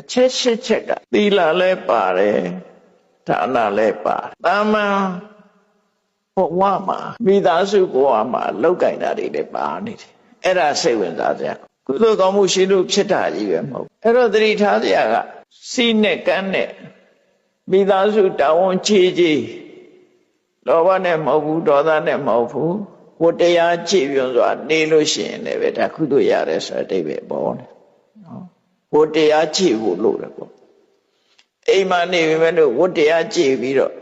အချက်ရှစ်ချက်ကသီလလည်းပါတယ်ဒါနလည်းပါတယ်တာမန်ဘဝမှာမိသားစုဘဝမှာလောက်ကင်တာတွေလည်းပါနေတယ်အဲ့ဒါစိတ်ဝင်စားစရာကုသိုလ်ကောင်းမှုရှိလို့ဖြစ်တာကြီးပဲမဟုတ်အဲ့တော့သတိထားစရာကစီးနဲ့ကန်းနဲ့မိသားစုတာဝန်ချေချေလောဘနဲ့မဟုတ်ဘူးဒေါသနဲ့မဟုတ်ဘူးဝတ္တရားကြည်ပြွန်စွာနေလို့ရှိရင်လည်းပဲဒါကုသိုလ်ရတယ်ဆိုတဲ့အတိတ်ပဲပေါ်တယ်နော် ဝတ္တရားကြည်ဖို့လို့တယ်ပေါ့အိမ်မှာနေပြီမဲ့လို့ဝတ္တရားကြည်ပြီးတော့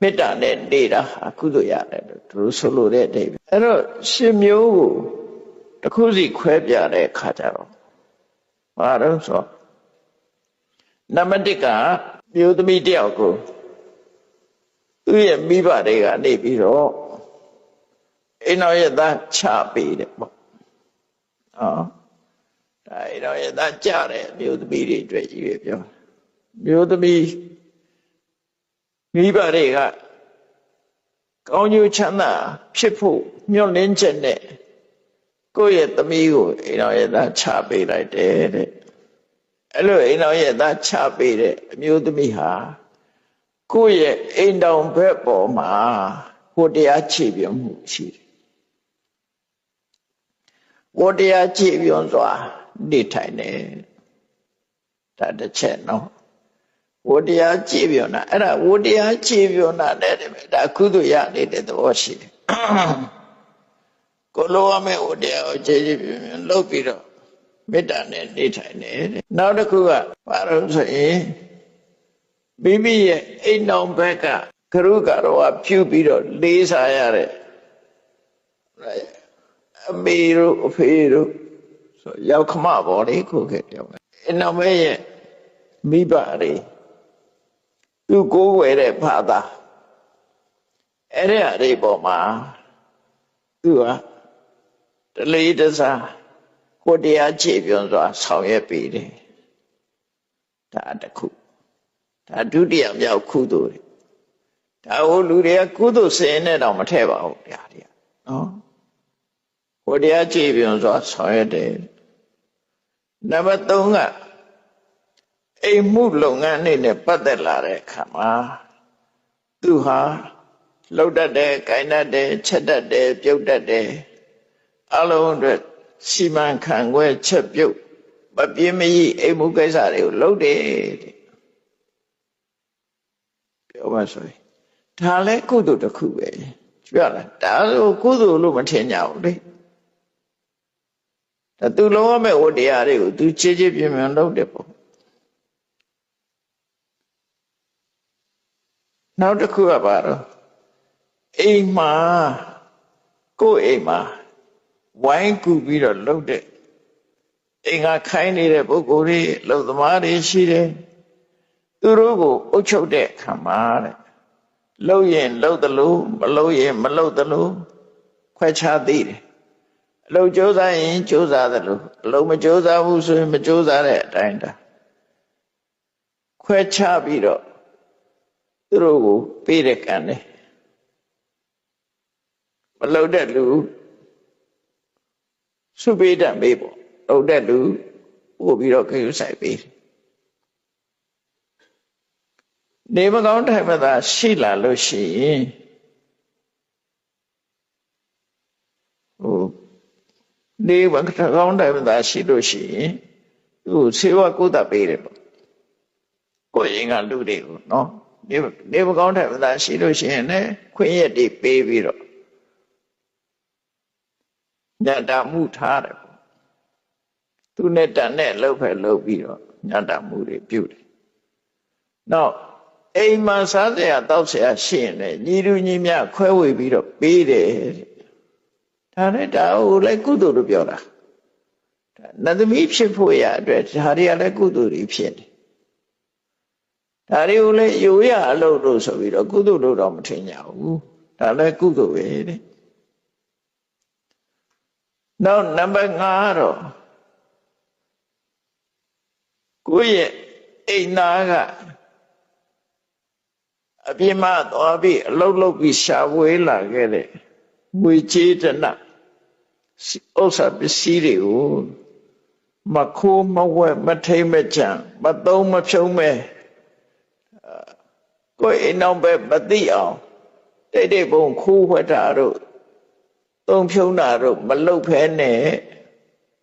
မေတ္တာနဲ့နေတာဟာကုသိုလ်ရတယ်လို့သူတို့ဆိုလို့တဲ့အတိတ်ပဲအဲ့တော့ရှင်မျိုးကိုတစ်ခုစီခွဲပြတဲ့အခါကျတော့ဘာလို့ဆိုနံပါတ်1ကမျိုးသမီးတယောက်ကိုသူ့ရဲ့မိဘတွေကနေပြီးတော့အိမ်တော်ရဲ့သားချပေးတယ်ပေါ့။အော် ဒါအိမ်တော်ရဲ့သားကြတယ်မျိုးသမီးတွေအတွက်ကြီးပဲပြော။မျိုးသမီးမိဘတွေကကောင်းကျိုးချမ်းသာဖြစ်ဖို့မျှော်လင့်ချက်နဲ့ကိုယ့်ရဲ့သမီးကိုအိမ်တော်ရဲ့သားချပေးလိုက်တယ်တဲ့။အဲ့လိုအိမ်တော်ရဲ့သားချပေးတဲ့အမျိုးသမီးဟာကိုယ့်ရဲ့အိမ်တော်ဘက်ပေါ်မှာဟိုတရားခြေပြုံးမှုရှိတယ် ဝတ္တရားခြေပြုံးစွာနေထိုင်တယ်ဒါတစ်ချက်နော်ဝတ္တရားခြေပြုံးတာအဲ့ဒါဝတ္တရားခြေပြုံးတာတဲ့ဒါကုသိုလ်ရနေတဲ့သဘောရှိတယ်ကိုလိုရမယ့်ဝတ္တရားကိုခြေခြေပြုံးလုပ်ပြီးတော့မေတ္တာနဲ့နေထိုင်တယ်နောက်တစ်ခုကဘာလို့ဆိုရင်မိမိရဲ့အိမ်တော်ဘက်ကကရုကတော့ဖြူပြီးတော့လေးစားရတဲ့ အမေတို့အဖေတို့ဆိုရောက်ခမပေါ်လေခုခဲ့ပြောမယ်အိမ်တော်ဘက်ရဲ့မိဘတွေသူကိုးဝယ်တဲ့ဘာသာအဲ့ဒီအရေးပေါ်မှာသူကတလေးတစားကိုတရားခြေပြွန်စွာ ဆောင်ရွက်ပေးတယ်ဒါတခုဒါဒုတိယမြောက်ကုသိုလ်တွေဒါဟိုလူတွေကကုသိုလ်စင်နဲ့တော့မထည့်ပါဘူးဗျာဒီကနော် ဟိုတရားကြည်ပြွန်စွာဆောင်ရွက်တယ်နံပါတ်3ကအိမ်မှုလုပ်ငန်းနေနဲ့ပတ်သက်လာတဲ့အခါမှာသူဟာလှုပ်တတ်တယ်၊ကိုင်တတ်တယ်၊ချက်တတ်တယ်၊ပြုတ်တတ်တယ်အလုံးအတွက်စီမံခန့်ခွဲချက်ပြုတ်မပြင်းမကြီးအိမ်မှုကိစ္စတွေကိုလုပ်တယ်တဲ့ပြောပါဆိုရင်ဒါလည်းကုသိုလ်တစ်ခုပဲကြွရလားဒါဆိုကုသိုလ်လို့မထင်ကြဘူးလေဒါ သူလုံးဝမဲ့ဝတ္တရားတွေကိုသူချေချေပြင်းပြင်းလုပ်တယ်ပေါ့နောက်တစ်ခုကပါတော့အိမ်မှာကိုယ့်အိမ်မှာဝိုင်းကူပြီးတော့လှုပ်တဲ့အိမ်ကခိုင်းနေတဲ့ပုဂ္ဂိုလ်တွေလှုပ်သမားတွေရှိတယ်သူတို့ကိုအုပ်ချုပ်တဲ့ခံမှာတဲ့လှုပ်ရင်လှုပ်သလိုမလှုပ်ရင်မလှုပ်သလိုခွဲခြားသိတယ် အလုပ်ကြိုးစားရင်ကြိုးစားသလိုအလုပ်မကြိုးစားဘူးဆိုရင်မကြိုးစားတဲ့အတိုင်းတာခွဲခြားပြီးတော့သူတို့ကိုပေးတဲ့ကံတယ်မလှုပ်တဲ့လူစုပေးတတ်ပေးပေါ့လှုပ်တဲ့လူပို့ပြီးတော့ခရုဆိုင်ပေးတယ်နေမကောင်းထိုင်မသာရှိလာလို့ရှိရင်ဟို နေမကောင်းထိုင်မသာရှိလို့ရှိရင်သူ့ဆေးဝါးကုသပေးတယ်ပေါ့ကိုယ်ရင်ကလူတွေကိုနော်နေနေမကောင်းထိုင်မသာရှိလို့ရှိရင်လည်းခွင့်ရက်တွေပေးပြီးတော့ညတာမှုထားတယ်ပေါ့သူနဲ့တန်နဲ့လှုပ်ဖက်လှုပ်ပြီးတော့ညတာမှုတွေပြုတယ်နောက်အိမ်မှာစားစရာတောက်စရာရှိရင်လည်းညီလူညီမြခွဲဝေပြီးတော့ပေးတယ် ဒါနဲ့ဒါကိုလည်းကုသိုလ်လို့ပြောတာနတ်သမီးဖြစ်ဖို့ရအတွက်ဒါတွေကလည်းကုသိုလ်တွေဖြစ်တယ်ဒါတွေကိုလည်းယူရအလုပ်လို့ဆိုပြီးတော့ကုသိုလ်လို့တော့မထင်ကြဘူးဒါလည်းကုသိုလ်ပဲတဲ့နောက်နံပါတ်5ကတော့ကိုယ့်ရဲ့အိမ်သားကအပြင်းမသွားပြီးအလုတ်လုတ်ပြီးရှာဝေးလာခဲ့တဲ့ငွေကြေးတန ဥစ္စာပစ္စည်းတွေကိုမခိုးမဝဲမထိမ့်မချံမသုံးမဖြုံးမဲကိုယ်အိမ်အောင်ပဲမသိအောင်တိတ်တိတ်ပုံခိုးဝှက်တာတို့သုံးဖြုံးတာတို့မလုပ်ဖဲနဲ့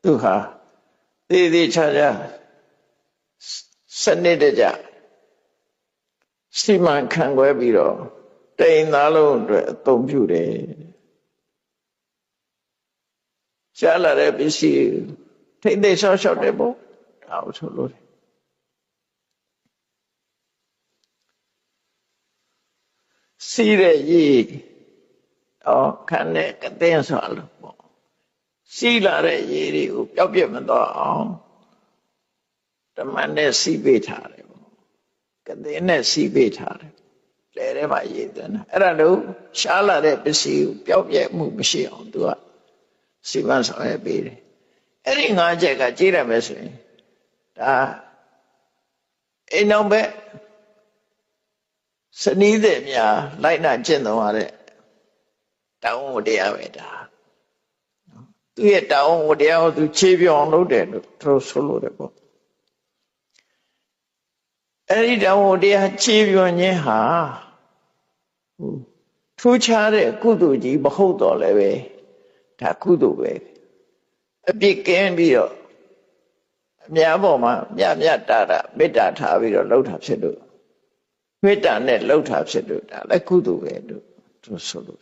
သူဟာသေးသေးချာချာစနစ်တကျစီမံခန့်ခွဲပြီးတော့တိမ်သားလုံးအတွက်အသုံးပြုတယ် ရှားလာတဲ့ပစ္စည်းထိမ့်သိဆောက်ရှောက်တယ်ပေါ့ဒါအောင်ဆိုလို့စီးတဲ့ရေဩခန်းနဲ့ကတဲ့ဆိုလို့ပေါ့စီးလာတဲ့ရေတွေကိုပျောက်ပြတ်မသွားအောင်ဓမ္မနဲ့စီးပေးထားတယ်ပေါ့ကတဲ့နဲ့စီးပေးထားတယ်လဲထဲမှာရေသွင်းတာအဲ့ဒါလို့ရှားလာတဲ့ပစ္စည်းကိုပျောက်ပြတ်မှုမရှိအောင်သူက စီမံဆောင်ရွက်ပေးတယ်အဲ့ဒီ၅ချက်ကကြည့်ရမယ်ဆိုရင်ဒါအိမ်အောင်ပဲစနီးတဲ့များလိုက်နာကျင့်သုံးရတဲ့တောင်းဝတရားပဲဒါသူရဲ့တောင်းဝတရားကိုသူခြေပြောင်းလုပ်တယ်လို့သူဆိုလို့တယ်ပေါ့အဲ့ဒီတောင်းဝတရားခြေပြောင်းခြင်းဟာထူးခြားတဲ့ကုသိုလ်ကြီးမဟုတ်တော့လည်းပဲ ဒါကုသိုလ်ပဲအပြစ်ကင်းပြီးတော့အများပေါ်မှာမြတ်မြတ်တာတာမေတ္တာထားပြီးတော့လှုပ်တာဖြစ်လို့မေတ္တာနဲ့လှုပ်တာဖြစ်လို့ဒါလည်းကုသိုလ်ပဲလို့သူဆိုလို့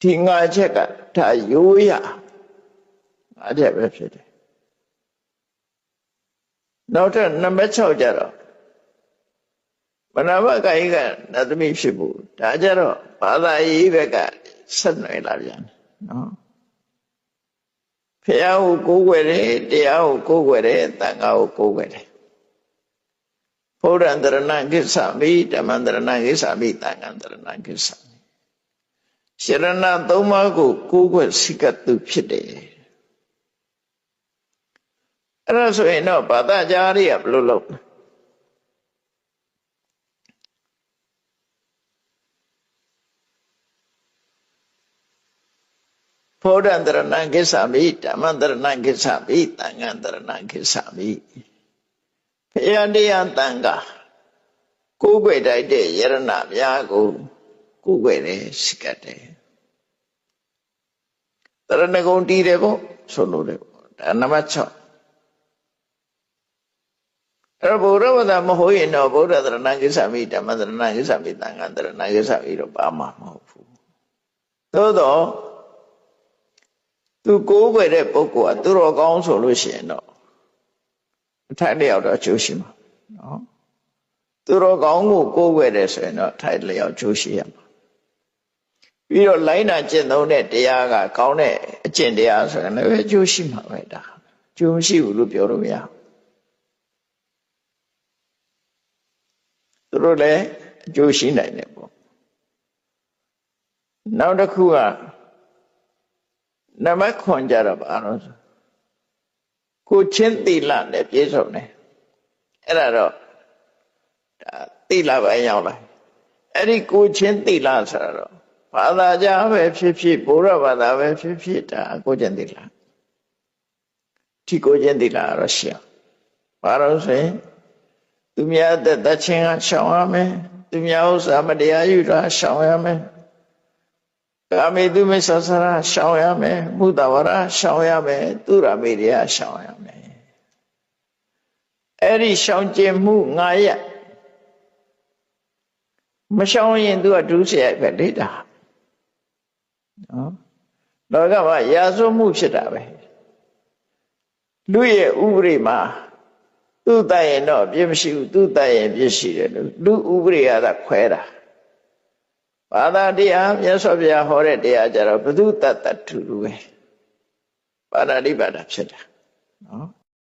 ဒီငါချက်ကဒါရိုးရငါချက်ပဲဖြစ်တယ်နောက်ထပ်နံပါတ်6ကျတော့မနာမကာယကနတ်သမီးဖြစ်ဖို့ဒါကြတော့ဘာသာရေးဘက်က ဆက်နွယ်လာပြန်နော်ဖះကိုကိုးကွယ်တယ်တရားကိုကိုးကွယ်တယ်တန်ခါကိုကိုးကွယ်တယ်ဘုရားတရဏကိစ္စမိဓမ္မတရဏကိစ္စမိတန်ခါတရဏကိစ္စမိရှရဏသုံးပါးကိုကိုးကွယ်စိကတုဖြစ်တယ်အဲ့ဒါဆိုရင်တော့ဘာသာကြားရဘယ်လိုလုပ်လဲ ဘောဓံတရဏကိစ္ဆာမိဓမ္မတရဏကိစ္ဆာမိသံဃံတရဏကိစ္ဆာမိဖရာတရားတန်ခါကိုးကွယ်တိုက်တဲ့ယရဏများကိုကိုးကွယ်တယ်စိကတ်တယ်တရဏဂုံတည်တယ်ပေါ့ဆိုလို့တယ်ပေါ့ဒါနံပါတ်6အဲ့ဘုရားဝဒမဟုတ်ရင်တော့ဘုရားတရဏကိစ္ဆာမိဓမ္မတရဏကိစ္ဆာမိသံဃံတရဏကိစ္ဆာမိတော့ပါမှာမဟုတ်ဘူးသို့တော့ သူကိုးကွယ်တဲ့ပုဂ္ဂိုလ်ကသူတော်ကောင်းဆိုလို့ရှိရင်တော့အထိုက်လျောက်တော့အကျိုးရှိမှာနော်သူတော်ကောင်းကိုကိုးကွယ်တယ်ဆိုရင်တော့ထိုက်လျောက်အကျိုးရှိရမှာပြီးတော့လိုင်းနာကျင့်သုံးတဲ့တရားကကောင်းတဲ့အကျင့်တရားဆိုရင်လည်းအကျိုးရှိမှာပဲဒါအကျိုးမရှိဘူးလို့ပြောလို့မရသူတို့လည်းအကျိုးရှိနိုင်တယ်ပေါ့နောက်တစ်ခုက နမခွန်ကြတော့ဘာလို့ကိုချင်းသီလနဲ့ပြည့်စုံတယ်အဲ့ဒါတော့ဒါသီလပဲရောက်လာအဲ့ဒီကိုချင်းသီလဆိုတော့ဘာသာကြားပဲဖြစ်ဖြစ်ဘုရားဘာသာပဲဖြစ်ဖြစ်ဒါကိုချင်းသီလဒီကိုချင်းသီလတော့ရှင်းဘာလို့ဆိုရင်သူများတဲ့တချင်းကရှောင်ရမယ်သူများဥစ္စာမတရားယူတာရှောင်ရမယ် ကာမေတုမိစ္ဆာစရာရှောင်ရမယ်မုဒ္ဒဝရရှောင်ရမယ်သူရမေရိယရှောင်ရမယ်အဲ့ဒီရှောင်ကျင်မှုငါရမရှောင်ရင်သူကဒုစရိုက်ပဲလေတာနော်လောကမှာရာဇဝမှုဖြစ်တာပဲလူရဲ့ဥပရိမှာသူ့တတ်ရင်တော့ပြည့်မရှိဘူးသူ့တတ်ရင်ပြည့်ရှိတယ်လို့လူဥပရိယကခွဲတာ ဘာသာတရားမြတ်စွာဘုရားဟောတဲ့တရားကြတော့ဘုသူတတ္တထူတူပဲပါဠိပါဒဖြစ်တာနော်